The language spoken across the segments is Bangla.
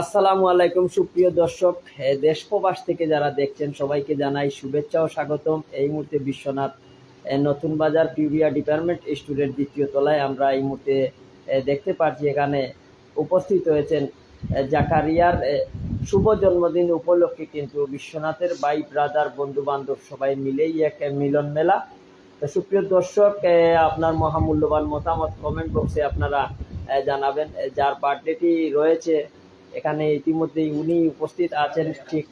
আসসালামু আলাইকুম, সুপ্রিয় দর্শক। দেশ প্রবাস থেকে যারা দেখছেন, সবাইকে জানাই শুভেচ্ছা ও স্বাগতম। এই মুহূর্তে বিশ্বনাথ নতুন বাজার, পিউরিয়া ডিপার্টমেন্ট স্টুডেন্ট দ্বিতীয় তলায় আমরা এই মুহূর্তে দেখতে পাচ্ছি এখানে উপস্থিত হয়েছেন জাকারিয়ার শুভ জন্মদিন উপলক্ষে কিন্তু বিশ্বনাথের বাই ব্রাদার বন্ধু বান্ধব সবাই মিলেই এক মিলন মেলা। সুপ্রিয় দর্শক আপনার মহামূল্যবান মতামত কমেন্ট বক্সে আপনারা জানাবেন। যার বার্থডেটি রয়েছে, এখানে ইতিমধ্যেই উনি উপস্থিত আছেন। ঠিক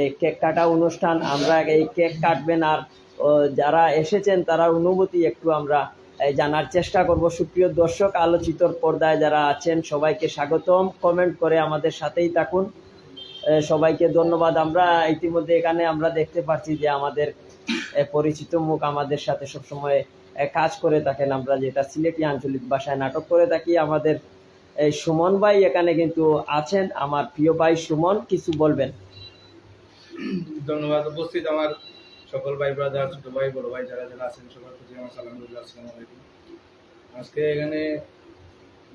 এই কেক কাটা অনুষ্ঠান, আমরা এই কেক কাটবেন আর যারা এসেছেন তারা অনুভূতি একটু আমরা জানার চেষ্টা করব। সুপ্রিয় দর্শক, আলোচিত পর্দায় যারা আছেন, সবাইকে স্বাগতম। কমেন্ট করে আমাদের সাথেই থাকুন। সবাইকে ধন্যবাদ। আমরা ইতিমধ্যে এখানে আমরা দেখতে পাচ্ছি যে আমাদের পরিচিত মুখ আমাদের সাথে সবসময় কাজ করে থাকেন। আমরা যেটা সিলেটি আঞ্চলিক ভাষায় নাটক করে থাকি, আমাদের এই সুমন ভাই এখানে কিন্তু আছেন। আমার প্রিয় ভাই সুমন, কিছু বলবেন? ধন্যবাদ। উপস্থিত আমার সকল ভাই ব্রাদার, ছোট ভাই, বড় ভাই যারা যারা আছেন, সবার প্রতি আমার সালাম আলাইকুম। আজকে এখানে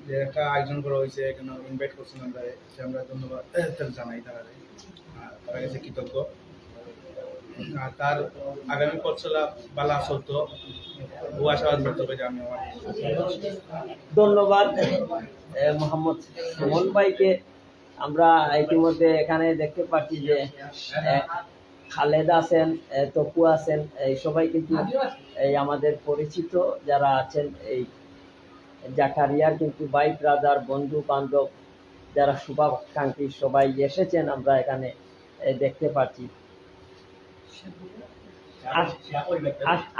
যে একটা আয়োজন করা হয়েছে, এখানে ইনভাইট করছেন আমরা আমরা ধন্যবাদ জানাই তারা। তারা কৃতজ্ঞ। তার আগামী পথ চলা বালা সত্য আশাবাদ ব্যক্ত করে আমি আমার ধন্যবাদ মোহাম্মদ সুমন ভাইকে। আমরা ইতিমধ্যে এখানে দেখতে পাচ্ছি যে খালেদ আছেন তপু আছেন, এই সবাই কিন্তু এই আমাদের পরিচিত যারা আছেন, এই জাকারিয়ার কিন্তু ভাই ব্রাদার বন্ধু, বান্ধব, যারা শুভাকাঙ্ক্ষী সবাই এসেছেন, আমরা এখানে দেখতে পাচ্ছি।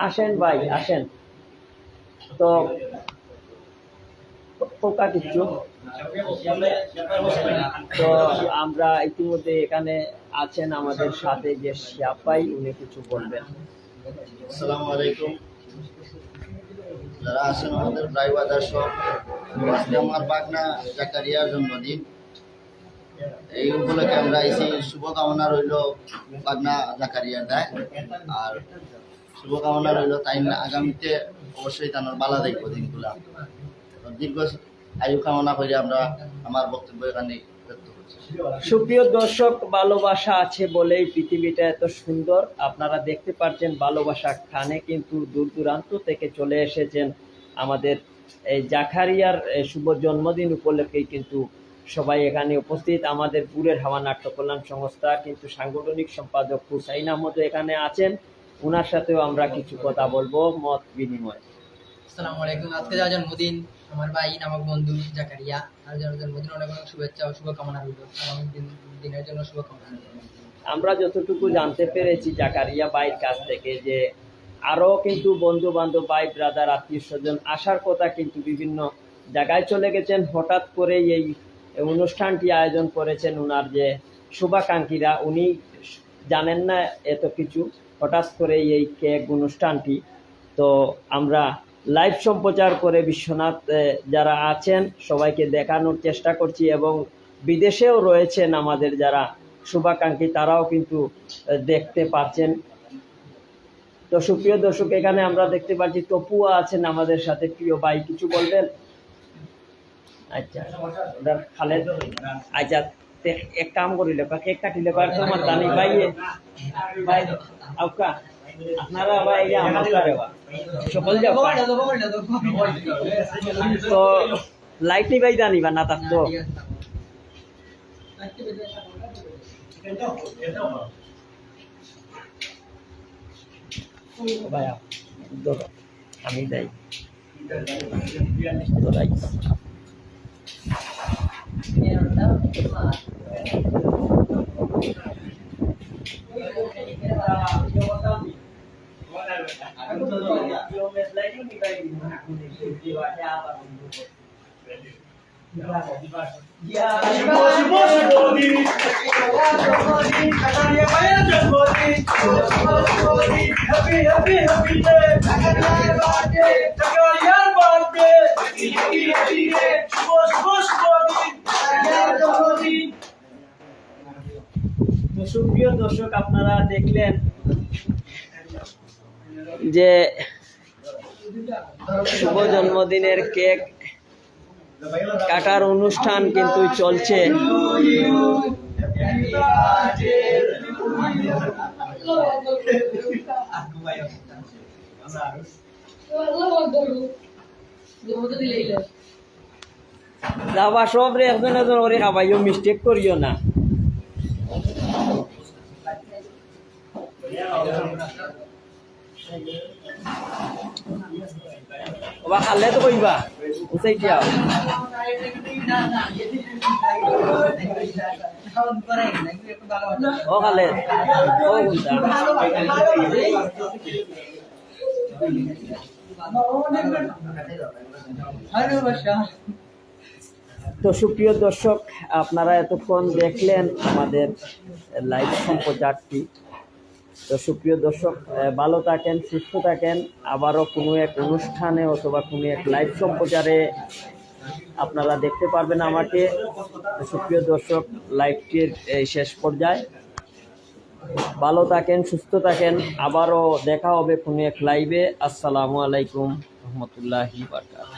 আসেন ভাই, আসেন। তো পোকা কিচ্ছু। তো আমরা ইতিমধ্যে এখানে আছেন আমাদের সাথে যে শিয়াপাই উনি কিছু বলবেন। আসসালামু আলাইকুম। যারা আছেন আমাদের ড্রাইভার সব আমার বাগনা জাকারিয়ার জন্মদিন। এই উপলক্ষে আমরা এসে শুভকামনা রইল বাগনা জাকারিয়ার দেয় আর শুভকামনা রইল তাই আগামীতে অবশ্যই তার বালা দেখব দিনগুলা। দীর্ঘ আয়ু কামনা করে আমরা আমার বক্তব্য এখানে সুপ্রিয় দর্শক, ভালোবাসা আছে বলেই পৃথিবীটা এত সুন্দর। আপনারা দেখতে পাচ্ছেন ভালোবাসা খানে কিন্তু দূর দূরান্ত থেকে চলে এসেছেন আমাদের এই জাখারিয়ার শুভ জন্মদিন উপলক্ষেই কিন্তু সবাই এখানে উপস্থিত। আমাদের পুরের হাওয়া নাট্য কল্যাণ সংস্থা কিন্তু সাংগঠনিক সম্পাদক হুসাইন আহমদ এখানে আছেন। ওনার সাথেও আমরা কিছু কথা বলব মত বিনিময়। আসসালামু আলাইকুম। আজকে যার জন্মদিন আমার ভাই নামক বন্ধু জাকারিয়া আর যার জন্মদিন অনেক অনেক শুভেচ্ছা ও শুভকামনা রইল। আগামী দিনের জন্য শুভকামনা আমরা যতটুকু জানতে পেরেছি জাকারিয়া বাইর কাছ থেকে যে আরও কিন্তু বন্ধু বান্ধব ভাই ব্রাদার আত্মীয় স্বজন আসার কথা কিন্তু বিভিন্ন জায়গায় চলে গেছেন। হঠাৎ করে এই অনুষ্ঠানটি আয়োজন করেছেন ওনার যে শুভাকাঙ্ক্ষীরা, উনি জানেন না এত কিছু। হঠাৎ করে এই কেক অনুষ্ঠানটি। তো আমরা লাইভ সম্প্রচার করে বিশ্বনাথ যারা আছেন, সবাইকে দেখানোর চেষ্টা করছি এবং বিদেশেও রয়েছেন আমাদের যারা শুভাকাঙ্ক্ষী, তারাও কিন্তু দেখতে পাচ্ছেন। তো সুপ্রিয় দর্শক, এখানে আমরা দেখতে পাচ্ছি তপুয়া আছেন আমাদের সাথে। প্রিয় ভাই, কিছু বলবেন? আচ্ছা। খালেদ আচ্ছা এক কাম করিলে কেক কাটিলে আর তোমার জানি ভাই আউকা যাও তো জানিবা ভাইয়া, ধরো আমি যাই ধরাই তো দেখলেন যে শুভ জন্মদিনের কেক কাকার অনুষ্ঠান কিন্তু চলছে। যাবা সব রে একজন একজন করে খাবাইও মিস্টেক করিও না। ওবা খালে তো কইবা উচাইটিয়া ও খালে ও কোনটা তো সুপ্রিয় দর্শক, আপনারা এতক্ষণ দেখলেন আমাদের লাইভ সম্প্রচারটি। তো সুপ্রিয় দর্শক ভালো থাকেন, সুস্থ থাকেন। আবারও কোনো এক অনুষ্ঠানে অথবা কোনো এক লাইভ সম্প্রচারে আপনারা দেখতে পারবেন আমাকে। সুপ্রিয় দর্শক লাইভটির এই শেষ পর্যায়ে। ভালো থাকেন, সুস্থ থাকেন। আবারও দেখা হবে কোনো এক লাইভে আসসালামু আলাইকুম, রহমতুল্লাহি বারকাত